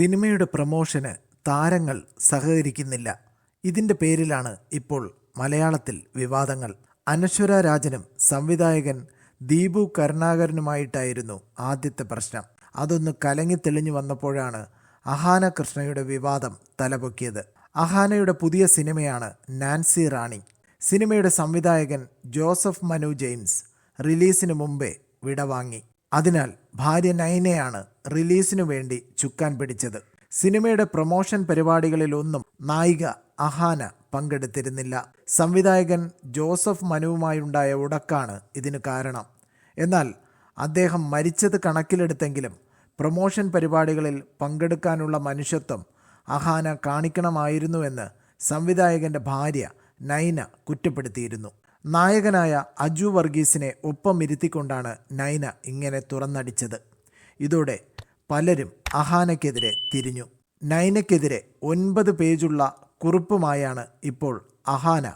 സിനിമയുടെ പ്രമോഷന് താരങ്ങൾ സഹകരിക്കുന്നില്ല. ഇതിന്റെ പേരിലാണ് ഇപ്പോൾ മലയാളത്തിൽ വിവാദങ്ങൾ. അനശ്വര രാജനും സംവിധായകൻ ദീപു കരുണാകരനുമായിട്ടായിരുന്നു ആദ്യത്തെ പ്രശ്നം. അതൊന്ന് കലങ്ങി തെളിഞ്ഞു വന്നപ്പോഴാണ് അഹാന കൃഷ്ണയുടെ വിവാദം തലപൊക്കിയത്. അഹാനയുടെ പുതിയ സിനിമയാണ് നാൻസി റാണി. സിനിമയുടെ സംവിധായകൻ ജോസഫ് മനു ജെയിംസ് റിലീസിന് മുമ്പേ വിടവാങ്ങി. അതിനാൽ ഭാര്യ നൈനയാണ് റിലീസിനു വേണ്ടി ചുക്കാൻ പിടിച്ചത്. സിനിമയുടെ പ്രൊമോഷൻ പരിപാടികളിലൊന്നും നായിക അഹാന പങ്കെടുത്തിരുന്നില്ല. സംവിധായകൻ ജോസഫ് മനുവുമായുണ്ടായ ഉടക്കാണ് ഇതിന് കാരണം. എന്നാൽ അദ്ദേഹം മരിച്ചത് കണക്കിലെടുത്തെങ്കിലും പ്രൊമോഷൻ പരിപാടികളിൽ പങ്കെടുക്കാനുള്ള മനുഷ്യത്വം അഹാന കാണിക്കണമായിരുന്നുവെന്ന് സംവിധായകന്റെ ഭാര്യ നൈന കുറ്റപ്പെടുത്തിയിരുന്നു. നായകനായ അജു വർഗീസിനെ ഒപ്പം ഇരുത്തിക്കൊണ്ടാണ് നൈന ഇങ്ങനെ തുറന്നടിച്ചത്. ഇതോടെ പലരും അഹാനയ്ക്കെതിരെ തിരിഞ്ഞു. നൈനയ്ക്കെതിരെ ഒൻപത് പേജുള്ള കുറിപ്പുമായാണ് ഇപ്പോൾ അഹാന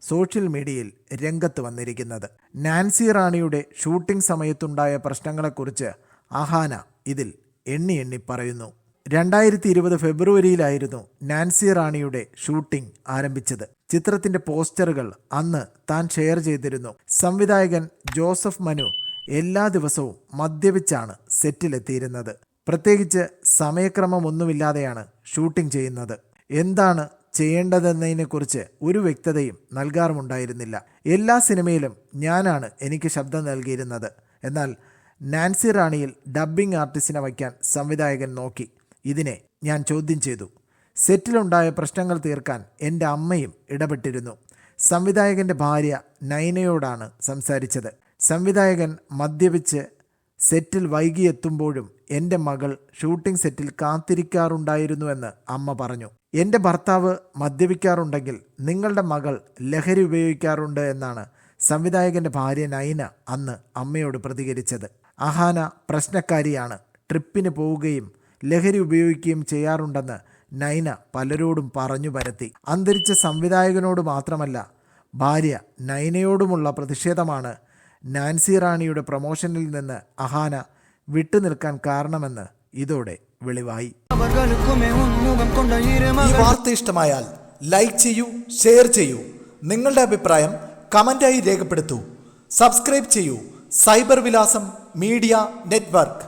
സോഷ്യൽ മീഡിയയിൽ രംഗത്ത് വന്നിരിക്കുന്നത്. നാൻസി റാണിയുടെ ഷൂട്ടിംഗ് സമയത്തുണ്ടായ പ്രശ്നങ്ങളെക്കുറിച്ച് അഹാന ഇതിൽ എണ്ണി എണ്ണി പറയുന്നു. രണ്ടായിരത്തി ഇരുപത് ഫെബ്രുവരിയിലായിരുന്നു നാൻസി റാണിയുടെ ഷൂട്ടിംഗ് ആരംഭിച്ചത്. ചിത്രത്തിന്റെ പോസ്റ്ററുകൾ അന്ന് താൻ ഷെയർ ചെയ്തിരുന്നു. സംവിധായകൻ ജോസഫ് മനു എല്ലാ ദിവസവും മദ്യപിച്ചാണ് സെറ്റിലെത്തിയിരുന്നത്. പ്രത്യേകിച്ച് സമയക്രമമൊന്നുമില്ലാതെയാണ് ഷൂട്ടിംഗ് ചെയ്യുന്നത്. എന്താണ് ചെയ്യേണ്ടതെന്നതിനെക്കുറിച്ച് ഒരു വ്യക്തതയും നൽകാറുമുണ്ടായിരുന്നില്ല. എല്ലാ സിനിമയിലും ഞാനാണ് എനിക്ക് ശബ്ദം നൽകിയിരുന്നത്. എന്നാൽ നാൻസി റാണിയിൽ ഡബ്ബിംഗ് ആർട്ടിസ്റ്റിനെ വയ്ക്കാൻ സംവിധായകൻ നോക്കി. ഇതിനെ ഞാൻ ചോദ്യം ചെയ്തു. സെറ്റിലുണ്ടായ പ്രശ്നങ്ങൾ തീർക്കാൻ എന്റെ അമ്മയും ഇടപെട്ടിരുന്നു. സംവിധായകന്റെ ഭാര്യ നൈനയോടാണ് സംസാരിച്ചത്. സംവിധായകൻ മദ്യപിച്ച് സെറ്റിൽ വൈകിയെത്തുമ്പോഴും എന്റെ മകൾ ഷൂട്ടിംഗ് സെറ്റിൽ കാത്തിരിക്കാറുണ്ടായിരുന്നുവെന്ന് അമ്മ പറഞ്ഞു. എന്റെ ഭർത്താവ് മദ്യപിക്കാറുണ്ടെങ്കിൽ നിങ്ങളുടെ മകൾ ലഹരി ഉപയോഗിക്കാറുണ്ട് എന്നാണ് സംവിധായകന്റെ ഭാര്യ നൈന അന്ന് അമ്മയോട് പ്രതികരിച്ചത്. അഹാന പ്രശ്നക്കാരിയാണ്. ട്രിപ്പിന് പോവുകയും ലഹരി ഉപയോഗിക്കുകയും ചെയ്യാറുണ്ടെന്ന് നൈന പലരോടും പറഞ്ഞു പരത്തി. അന്തരിച്ച സംവിധായകനോട് മാത്രമല്ല ഭാര്യ നൈനയോടുമുള്ള പ്രതിഷേധമാണ് നാൻസി റാണിയുടെ പ്രൊമോഷനിൽ നിന്ന് അഹാന വിട്ടുനിൽക്കാൻ കാരണമെന്ന് ഇതോടെ വെളിവായി. ഈ വാർത്ത ഇഷ്ടമായാൽ ലൈക്ക് ചെയ്യൂ ഷെയർ ചെയ്യൂ. നിങ്ങളുടെ അഭിപ്രായം കമന്റായി രേഖപ്പെടുത്തൂ. സബ്സ്ക്രൈബ് ചെയ്യൂ. സൈബർ വിലാസം മീഡിയ നെറ്റ്വർക്ക്.